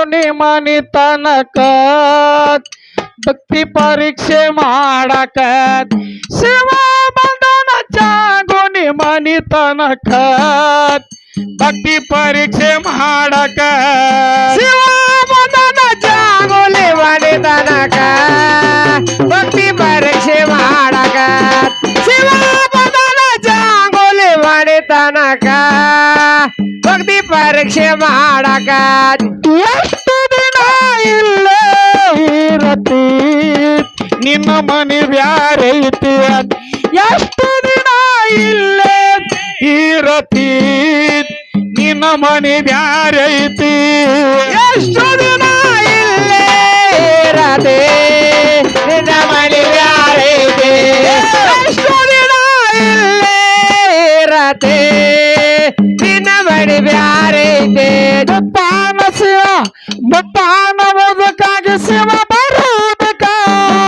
ಚಾಂಗುನಿ ಮನಿ ತನಕ ಭಕ್ತಿ ಪರೀಕ್ಷೆ ಮಾಡಕ, ಶಿವ ಬಂಧನ ಚಾಂಗುನಿ ಮನಿ ತನಕ ಭಕ್ತಿ ಪರೀಕ್ಷೆ ಮಾಡಕ, ಶಿವ ಬಂಧನ ಜಾಗುಲಿ ಮನಿ ತನಕ ಭಕ್ತಿ ಪರೀಕ್ಷೆ ಮಾಡಕ, ಶಿವ ಬಂಧನ ಜಾಗುಲಿ ಮನಿ ತನಕ ಭಕ್ತಿ ಪರೀಕ್ಷೆ ಮಾಡಕ. ಎಷ್ಟು ದಿನ ಇಲ್ಲೇ ಇರತಿ? ನಿನ್ನ ಮನೆ ಬ್ಯಾರೈತಿ ಎಷ್ಟು ದಿನ ಇಲ್ಲೇ ಇರತಿ? ನಿನ್ನ ಮನೆ ಬ್ಯಾರೈತಿ ಎಷ್ಟು ದಿನ ಮುದಕಾಗಿ ಶಿವ ಬರುವುದಕ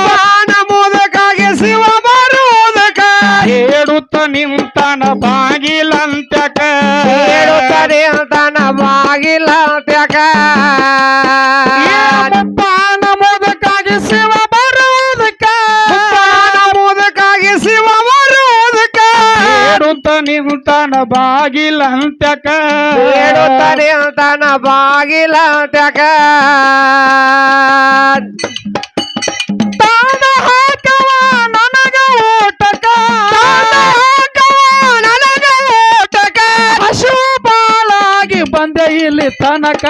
ಬಾಣ ಮುದಕಾಗಿ ಶಿವ ಬರುವುದಕ ಹೇಳುತ್ತ ನಿಂತನ ಬಾಗಿಲಂತ್ಯಕ. ಹೇಳುತ್ತ ನಿಂತನ ಬಾಗಿಲ ಹೇಳುತ್ತ ಬಾಗಿಲ ಅಂತ್ಯಕ. ಹೇಳುತ್ತಾನೆ ಅಂತಾನ ಬಾಗಿಲ ಅಂತ್ಯಕ. ತಾನ ಹಾಕವ ನನಗ ಊಟಕ ನನಗ ಊಟಕ ಹಸು ಬಾಳಾಗಿ ಬಂದೆ ಇಲ್ಲಿ ತನಕ.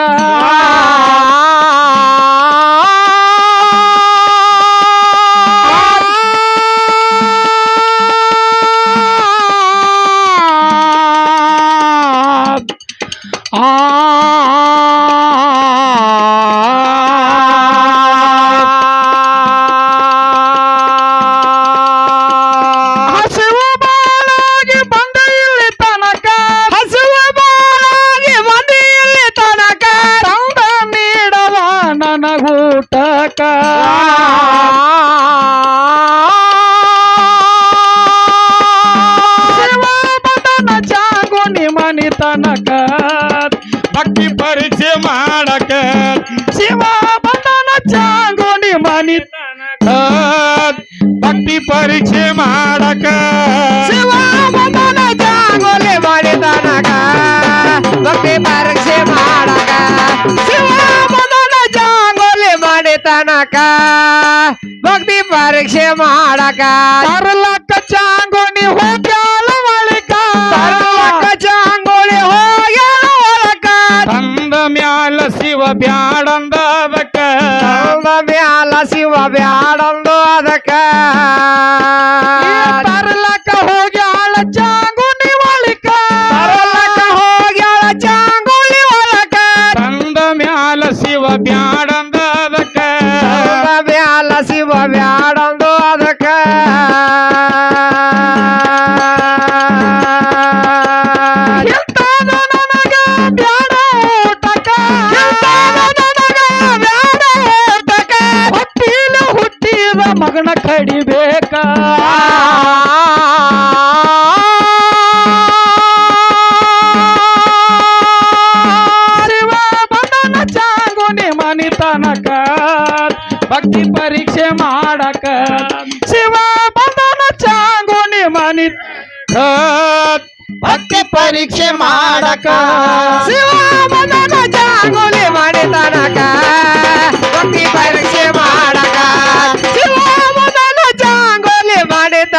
ಮಾಡಕ ತರ್ಲಕ್ಕ ಚಾಂಗೋಣಿ ಹೋಗ್ಯಾಳ ಬಳಿಕ ತರುವಕ್ಕ ಜಾಂಗೋಳಿ ಹೋಗ್ಯಾಳ ಒಳಕ. ತಂದ ಮ್ಯಾಲ ಶಿವ ಬ್ಯಾಡಂದದಕ್ಕ ತಂದ ಮ್ಯಾಲ ಶಿವ ಬ್ಯಾಡಂದು ಅದಕ್ಕ. ಭಕ್ತಿ ಪರೀಕ್ಷೆ ಮಾಡಕ ಶಿವ ಬಂಧನ ಚಾಂಗುನಿ ಮನಿ ಭಕ್ತಿ ಪರೀಕ್ಷೆ ಮಾಡಕ ಶಿವ ಬಂಧನ ಜಾಂಗೋಲಿ ಮಾಡಿ ತನಕ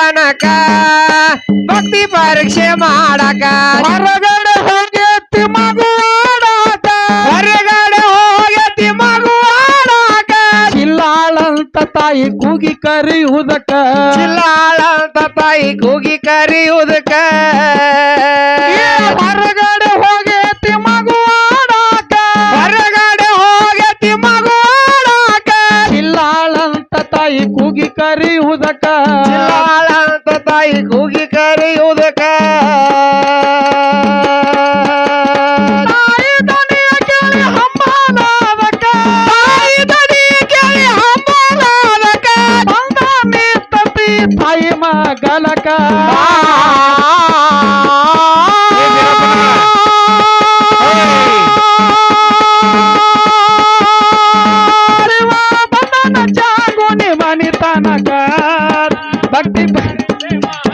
ತನಕ ಭಕ್ತಿ ಪರೀಕ್ಷೆ ಮಾಡಕ. ಹೊರಗಡೆ ಹೋಗೈತಿ ಮಗುವಾಡಾಟ ಹೊರಗಡೆ ಹೋಗತಿ ಮಗುವಾಡಕ ಚಿಲ್ಲಾಳಂತ ತಾಯಿ ಕೂಗಿ ಕರೆಯುವುದಕ್ಕ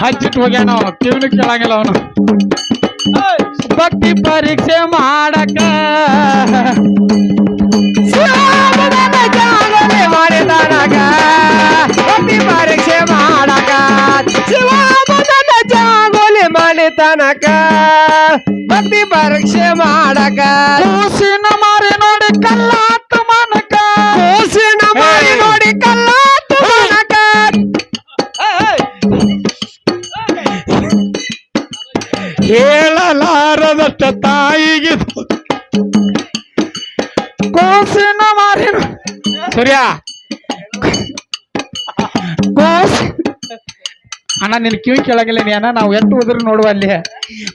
ಹಚ್ಚಿಟ್ಟು ಹೋಗ್ಯಾನ ಅವ ಕಿವಿನು ಕೇಳಂಗಿಲ್ಲ ಅವನು ಭಕ್ತಿ ಪರೀಕ್ಷೆ ಮಾಡಕ ಶಿವಮೊಗ್ಗದ ಜಾಗಲಿ ಮಾಡಿದನಕ ಭಕ್ತಿ ಪರೀಕ್ಷೆ ಮಾಡಕ ಶಿವಮೊಗ್ಗದ ಜಾಗೋಲಿ ಮಾಡಿದನಕ ಭಕ್ತಿ ಪರೀಕ್ಷೆ ಮಾಡಕ ಕೂಸಿನ ಸೂರ್ಯ. ಕೂಸ್. ಅಣ್ಣ, ನಿನ್ ಕಿವಿ ಕೇಳಾಗಿಲ್ಲ ನೀ ಅಣ್ಣ, ನಾವು ಎಷ್ಟು ಉದ್ರ ನೋಡುವ ಅಲ್ಲಿ.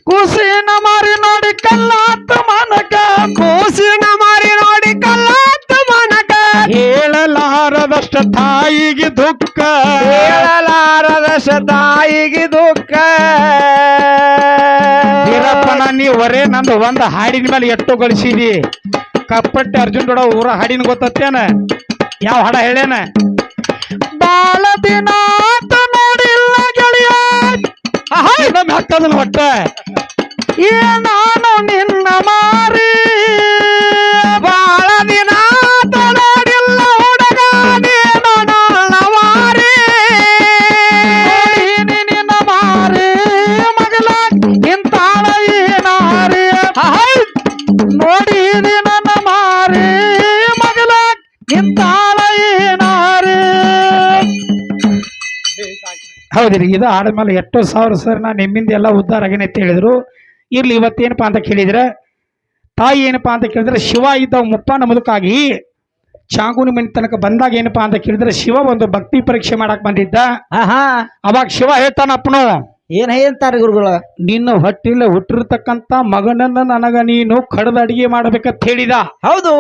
ಕೂಸಿನ ಮಾರಿ ನೋಡಿ ಕಲ್ಲಾತ ಮನಕ. ಕೂಸಿನ ಮಾರಿ ನೋಡಿ ಕಲ್ಲಾತ ಮನಕ. ಹೇಳಲಾರದಷ್ಟ ತಾಯಿಗೆ ದುಃಖ. ಹೇಳಲಾರದಷ್ಟ ತಾಯಿಗೆ ದುಃಖ. ವೀರಪ್ಪನ, ನೀ ಒರೇ ನಂದು ಒಂದು ಹಾಡಿನ ಮೇಲೆ ಎಟ್ಟು ಗಳಿಸಿದಿ ಕಪ್ಪಟ್ಟೆ ಅರ್ಜುನ್ ದೊಡ ಊರ ಹಾಡಿನ ಗೊತ್ತೇನ ಯಾವ ಹಾಡ ಹೇಳೇನ ಬಾಳ ದಿನ ಅಂತ ನೋಡಿಲ್ಲ ಗೆಳೆಯ. ಇನ್ನೊಮ್ಮೆ ಹಾಕದಲ್ಲ ಒಟ್ಟ. ಏ ನಾನು ಹೌದ್ರಿ ಇದು ಆದ್ಮೇಲೆ ಎಷ್ಟು ಸಾವಿರ ಸರ್ ನಾನು ನಿಮ್ಮಿಂದ ಎಲ್ಲ ಉದ್ಧಾರ ಆಗೇನೆ ಅಂತ ಹೇಳಿದ್ರು. ಇರ್ಲಿ ಇವತ್ತೇನಪ್ಪ ಅಂತ ಕೇಳಿದ್ರೆ ತಾಯಿ ಏನಪ್ಪಾ ಅಂತ ಕೇಳಿದ್ರೆ ಶಿವ ಇದ್ದ ಮುಪ್ಪಾನ ಮುದುಕಾಗಿ ಚಾಂಗುನಿ ಮನೆ ತನಕ ಬಂದಾಗ ಏನಪ್ಪಾ ಅಂತ ಕೇಳಿದ್ರೆ ಶಿವ ಒಂದು ಭಕ್ತಿ ಪರೀಕ್ಷೆ ಮಾಡಕ್ ಬಂದಿದ್ದ. ಅವಾಗ ಶಿವ ಹೇಳ್ತಾನಪ್ಪನು ಏನ್ ಹೇಳ್ತಾರೆ ಗುರುಗಳ? ನಿನ್ನ ಹೊಟ್ಟಿಲ್ಲ ಹುಟ್ಟಿರ್ತಕ್ಕಂತ ಮಗನನ್ನ ನನಗ ನೀನು ಕಡದ ಅಡಿಗೆ ಮಾಡ್ಬೇಕಂತ ಹೇಳಿದ. ಹೌದು.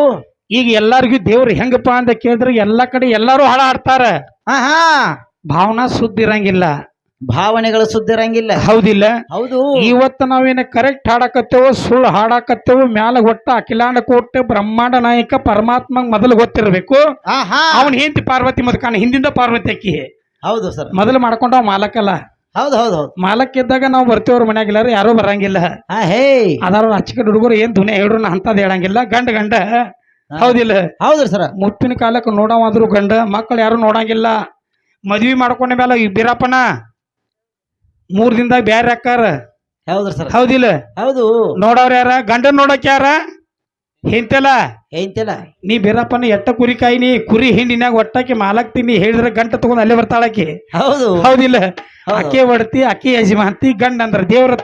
ಈಗ ಎಲ್ಲಾರ್ಗೂ ದೇವ್ರು ಹೆಂಗಪ್ಪ ಅಂತ ಕೇಳಿದ್ರೆ ಎಲ್ಲಾ ಕಡೆ ಎಲ್ಲಾರು ಹಾಡ ಆಡ್ತಾರ ಭಾವನಾ ಸುದ್ದಿ ಇರಂಗಿಲ್ಲ. ಭಾವನೆಗಳು ಸುದ್ದಿರಂಗಿಲ್ಲ ಹೌದಿಲ್ಲ? ಹೌದು. ಇವತ್ತು ನಾವೇನ ಕರೆಕ್ಟ್ ಹಾಡಾಕತ್ತೇವೋ ಸುಳ್ಳು ಹಾಡಾಕತ್ತೇವೋ ಮ್ಯಾಲ ಹೊಟ್ಟ ಅಖಿಲಾಂಡ ಕೋಟೆ ಬ್ರಹ್ಮಾಂಡ ನಾಯಕ ಪರಮಾತ್ಮ ಮೊದಲು ಗೊತ್ತಿರಬೇಕು. ಆಹಾ. ಅವನ್ ಹೆಂಡತಿ ಪಾರ್ವತಿ ಮದಕಾನ ಹಿಂದಿಂದ ಪಾರ್ವತಿ ಅಕ್ಕಿ. ಹೌದು ಸರ್. ಮೊದಲು ಮಾಡ್ಕೊಂಡ ಮಾಲಕಲ್ಲ ಹೌದು ಹೌದು ಹೌದು. ಮಾಲಕ್ ಇದ್ದಾಗ ನಾವು ಬರ್ತೀವ್ರ ಮನ್ಯಾಗಿಲ್ಲ ಯಾರು ಬರಂಗಿಲ್ಲ. ಹಾ ಹೇ ಅದಾರ ಅಚ್ಚಕಡೆ ಹುಡುಗರು ಏನ್ ದುನಿಯಾ ಹೇಳ್ರು ನಾ ಅಂತದ್ ಹೇಳಂಗಿಲ್ಲ. ಗಂಡ ಗಂಡ. ಹೌದಿಲ್ಲ? ಹೌದ್ರಿ ಸರ್. ಮುಪ್ಪಿನ ಕಾಲಕ್ಕೆ ನೋಡವಾದ್ರು ಗಂಡ ಮಕ್ಕಳು ಯಾರು ನೋಡಂಗಿಲ್ಲ. ಮದ್ವಿ ಮಾಡ್ಕೊಂಡ ಮೇಲೆ ಈ ಬೀರಪ್ಪನ ಮೂರ್ ದಿನದಾಗ ಬ್ಯಾರೆ ಹಾಕಾರ ಹೌದ್ರಿ ಸರ್. ಹೌದಿಲ್ಲ? ಹೌದು. ನೋಡವ್ರ ಯಾರ? ಗಂಡನ್ ನೋಡಕ್ ಯಾರ? ಹಿಂತೆಲ್ಲ? ಏಂತಿಲ್ಲ ನೀ ಬೀರಪ್ಪನ ಎಟ್ಟ ಕುರಿ ಕಾಯಿ ನೀ? ಕುರಿ ಹಿಂಡಿನಾಗ ಒಟ್ಟಾಕಿ ಮಾಲಾಕ್ತೀನಿ ಹೇಳಿದ್ರೆ ಗಂಟ ತಗೊಂಡ್ ಅಲ್ಲೇ ಬರ್ತಾಳಕಿ. ಹೌದು. ಹೌದಿಲ್ಲ? ಹೌದು. ಅಕ್ಕಿ ಹೊಡ್ತಿ ಅಕ್ಕಿ ಯಜಮಾಂತಿ ಗಂಡ ಅಂದ್ರ ದೇವ್ರ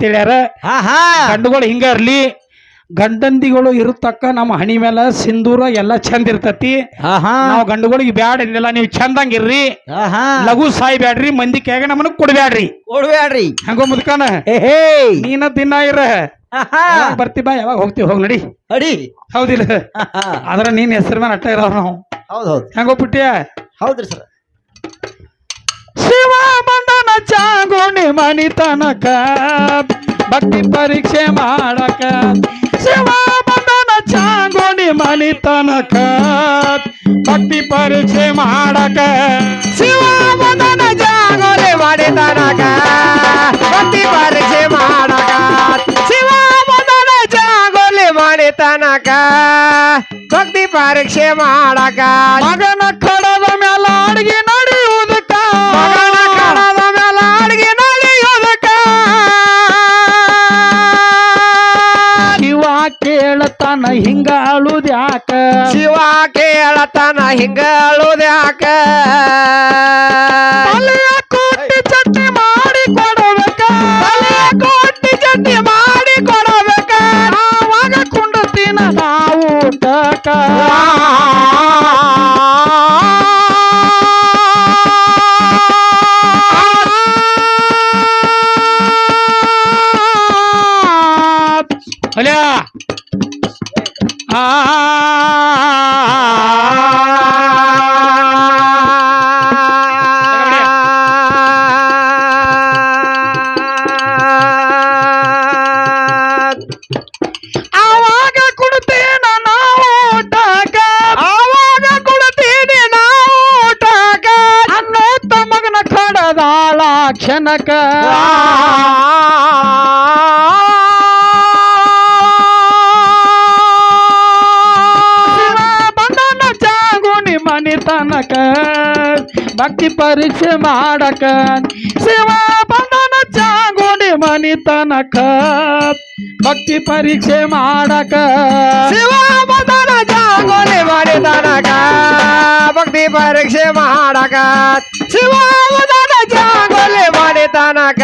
ಹಾ ಆಹಾ. ಗಂಡುಗಳು ಹಿಂಗ ಇರ್ಲಿ ಗಂಡಂದಿಗಳು ಇರತಕ್ಕ ನಮ್ಮ ಹಣಿ ಮೇಲೆ ಸಿಂಧೂರ ಎಲ್ಲ ಚಂದ ಇರ್ತತಿ. ಆಹಾ ನಾವು ಗಂಡುಗಳಿಗೆ ಬ್ಯಾಡ ಇಲ್ಲ ನೀವು ಚಂದಂಗಿರ್ರಿ ಆಹಾ ಲಘು ಸಾಯಿ ಬ್ಯಾಡ್ರಿ ಮಂದಿ ಕೇಗ ನಮ್ಮನ್ನ ಕೊಡ್ಬ್ಯಾಡ್ರಿ. ಕೊಡ್ಬೇಡ್ರಿ ಹಂಗೋ ಮುದ್ಕಾನ? ಹೇ ಹೇ. ನೀನ ದಿನ ಇರ. ಆಹಾ ಯಾವಾಗ ಬರ್ತಿ ಬಾ ಯಾವಾಗ ಹೋಗ್ತೀವಿ ಹೋಗ್ ನಡಿ. ಅಡಿ ಹೌದಿಲ್ಲ. ಆದ್ರೆ ಆದ್ರ ನೀನ್ ಹೆಸರು ಮೇಲೆ ಅಟ್ಟ ಇರೋ ನಾವು. ಹೌದು ಹೌದು. ಹೆಂಗೋ ಪುಟ್ಟಿಯ? ಹೌದ್ರಿ ಸರ್. ಶಿವ ಬಂದನ ಚಾಗುಣಿ ಮನಿ ತನಕ ಭಕ್ತಿ ಪರೀಕ್ಷೆ ಮಾಡಕ. ಶಿವ ಬಂದನ ಚಾಗುಣಿ ಮನಿ ತನಕ ಭಕ್ತಿ ಪರೀಕ್ಷೆ ಮಾಡಕ. ಶಿವ ಬಂದನ ಮದನ ಜಾಗೋಲಿ ಮಾಡಿದನಕ ಭಕ್ತಿ ಪರೀಕ್ಷೆ ಮಾಡಕ. ಶಿವ ಮದನ ಜಾಗೋಲಿ ಮಾಡಿದನಕ ಭಕ್ತಿ ಪರೀಕ್ಷೆ ಮಾಡಕ. ಮಗನ ಕಡದ ಶಿವ ಕೇಳತನ ಹಿಂಗ ಅಳುದ್ಯಾಕ जनक। बंदन चागुनि भक्ति परीक्ष मारक शिवा बंदन चागुनि मनी तनक। भक्ति परीक्ष मारक शिवा बंदन चागुनि मणि तनक। भक्ति परीक्ष माड़क। शिवा ಮಾಡಿದನಕ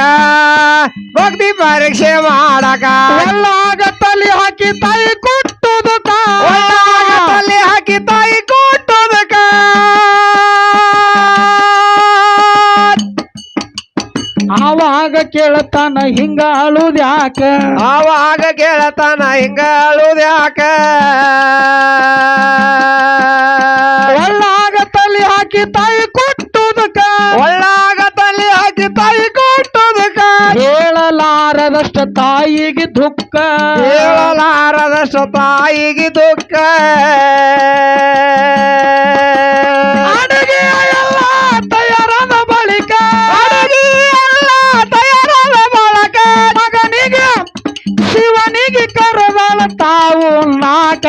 ಭಕ್ತಿ ಪರೀಕ್ಷೆ ಮಾಡಕ. ಎಲ್ಲಾಗ ತಲೆ ಹಾಕಿ ತಾಯಿ ಕೊಟ್ಟದ ತಲೆ ಹಾಕಿ ತಾಯಿ ಕೊಟ್ಟದಕ ಆವಾಗ ಕೇಳತಾನ ಹಿಂಗ ಅಳುದ್ಯಾಕ ಆವಾಗ ಕೇಳತಾನ ಹಿಂಗ ಅಳುದ್ಯಾಕ ಒಳ್ಳಾಗ ತಲೆ ಹಾಕಿ ತಾಯಿ ಕೊಟ್ಟುದಕ ಒಳ್ಳಾಗ ಹೇಳಲಾರದಷ್ಟ ತಾಯಿಗೆ ದುಃಖ. ಹೇಳಲಾರದಷ್ಟು ತಾಯಿಗೆ ದುಃಖ. ಅಡುಗೆ ಎಲ್ಲ ತಯಾರಾದ ಬಳಿಕ. ಅಡುಗೆ ಎಲ್ಲ ತಯಾರಾದ ಬಳಕ. ಮಗನಿಗೆ ಶಿವನಿಗೆ ಕರೆದಾಳ ತಾವು ನಾಕ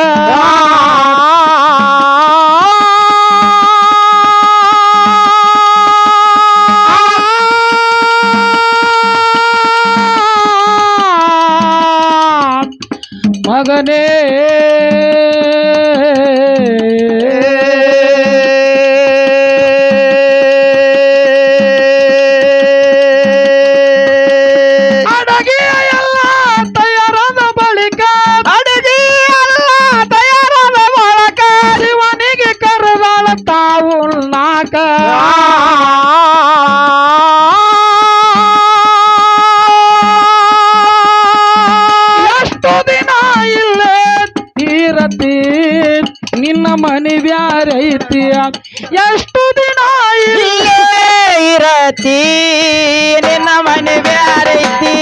ನಿನ್ನ ಮನೆ ಬ್ಯಾರೈತಿ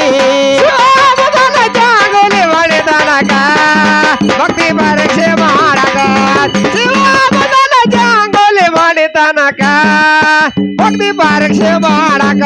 ಜಾಗೋಲಿ ಮಾಡಿದನಕ ಭಕ್ತಿ ಪರೀಕ್ಷೆ ಮಾಡಕ ಶಿವಮೊಗ್ಗದ ಜಾಗೋಲಿ ಮಾಡಿದನಕ ಭಕ್ತಿ ಪರೀಕ್ಷೆ ಮಾಡಕ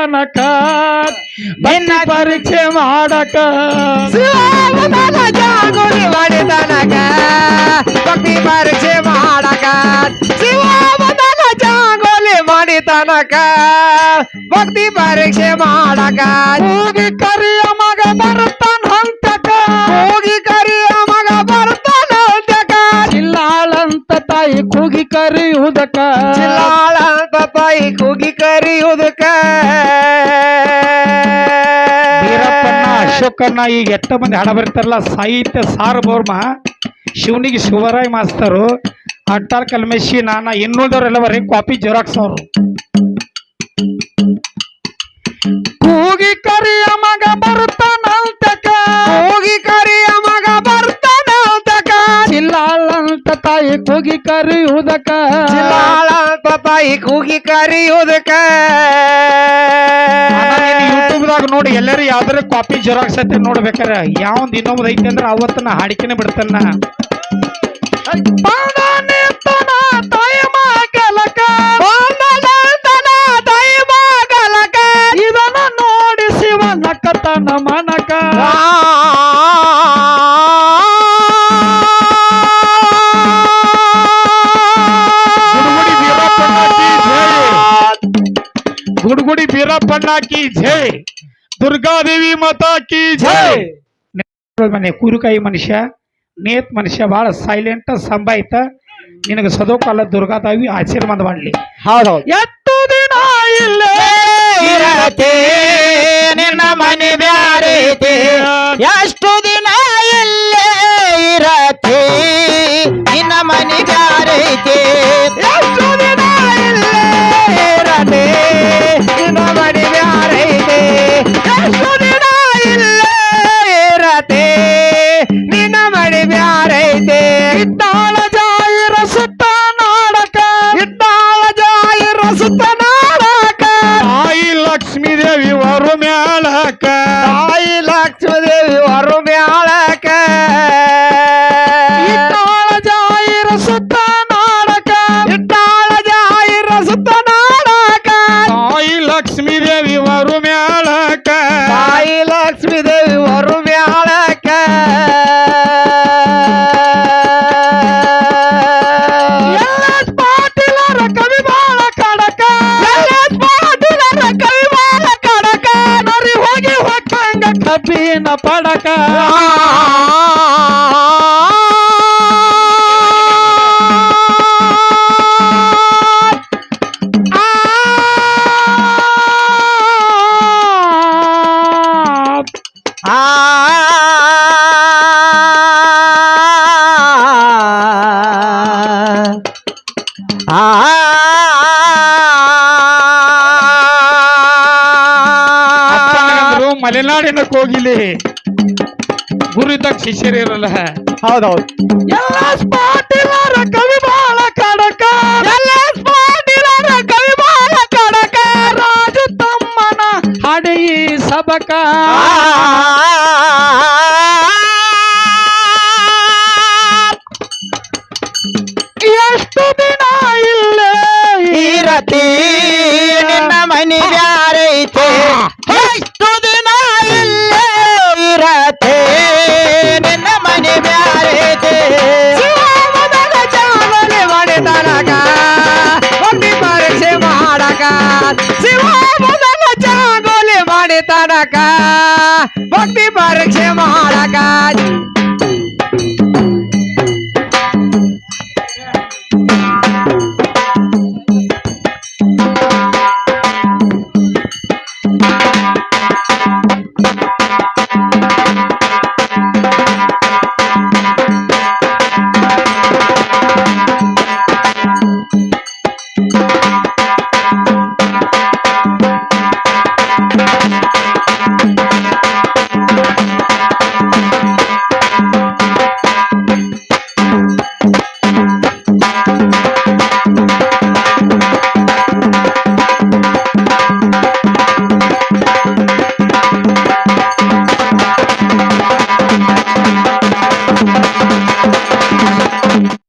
ಮನಿ ತನಕ ನಿನ್ನ ಪರೀಕ್ಷೆ ಮಾಡಕ ಶಿವಮೊಗ್ಗದ ಜಾಗೋಲಿ ಮಾಡಿದನಕ ಭಕ್ತಿ ಪರೀಕ್ಷೆ ಮಾಡಕ ಶಿವಮೊಗ್ಗದ ಜಾಗೋಲಿ ಮಾಡಿದನಕ ಭಕ್ತಿ ಪರೀಕ್ಷೆ ಮಾಡಕ ಹೋಗಿ ಕರಿಯ ಮಗ ಬರ್ತಾನ ಹಂತಕ ಹೋಗಿ ಕರಿಯ ಮಗ ಬರ್ತಾನ ಅಂತ್ಯಕ ಚಿಲ್ಲಾಳಂತ ತಾಯಿ ಕೂಗಿ ಕರಿಯುವುದಕ ಚಿಲ್ಲಾಳ ಅಂತ ತಾಯಿ ಕೂಗಿ ಅಶೋಕನ್ನ ಈಗ ಎಷ್ಟ ಮಂದಿ ಹಾಡ ಬರೀತಾರಲ್ಲ ಸಾಹಿತ್ಯ ಸಾರ್ವಭೌಮ ಶಿವನಿಗೆ ಶಿವರಾಯ್ ಮಾಸ್ತರು. ಅಟ್ಟಾರ್ ಕಲ್ಮೇಶಿ ನಾನ ಇನ್ನುಳಿದವರೆಲ್ಲ ಬರೀ ಕಾಪಿ ಜೆರಾಕ್ಸ್ ಅವರು. ಹೋಗಿ ಕರಿಯ ಮಗ ಬರ್ತಾನಂತಕ ಹೋಗಿ ಕರಿಯ ಮಗ ಬರ್ತಾನ ಇಲ್ಲ ಚಿಲ್ಲಾಳಂತ ತಾಯಿ ಕೂಗಿ ಕರಿಯುವುದಕ ತಾಯಿ ಕೂಗಿ ಕರೆಯೋದಕ್ಕ ಯೂಟ್ಯೂಬ್ದಾಗ ನೋಡಿ ಎಲ್ಲರೂ ಯಾವ್ದಾರ ಕಾಪಿ ಜೆರಾಕ್ಸ್ ಅಂತ ನೋಡ್ಬೇಕಾರೆ ಯಾವ್ದು ಇನ್ನೊಂದು ಐತೆ ಅಂದ್ರೆ ಅವತ್ತನ್ನ ಹಾಡಿಕೆನೆ ಬಿಡ್ತಾನ ಕೃಷ್ಣ ಕಿ ಜೈ ದುರ್ಗಾದೇವಿ ಮಾತಾ ಕಿ ಜೈ ಮನೆ ಕುರುಕಾಯಿ ಮನುಷ್ಯ ನೇತ್ ಮನುಷ್ಯ ಬಹಳ ಸೈಲೆಂಟ್ ಸಂಭಾಯಿತ ನಿನಗೆ ಸದೋಕಾಲ ದುರ್ಗಾದೇವಿ ಆಶೀರ್ವಾದ ಮಾಡಲಿ ಹೌದೌದು ಎಷ್ಟು ದಿನ ಇಲ್ಲೇ ಇರತೆ ನಿನ್ನ ಮನೆ ಬ್ಯಾರೈತಿ ಎಷ್ಟು ಮಲೆನಾಡಿನ ಕೋಗಿಲಿ. ಗುರಿತ ಇದ್ದಾಗ ಶಿಷ್ಯರಿರಲ್ಲ. ಹೌದೌದು. ಎಲ್ಲ ಸ್ಪಾಟಿಲಾರ ಕವಿ ಬಾಳ ಕಡಕ. ಎಲ್ಲ ಸ್ಪಾಟಿಲಾರ ಕವಿ ಬಾಳ ಕಡಕ. ರಾಜು ತಮ್ಮನ ಹಡೆಯಿ ಸಬಕ. ಎಷ್ಟು ದಿನ ಇಲ್ಲೇ. ಇರತಿ ನಿನ್ನ ಮನೆ ಯಾರೈತೆ ಎಷ್ಟು ತನಕ ಭಕ್ತಿ ಪರೀಕ್ಷೆ ಮಾಡಕ.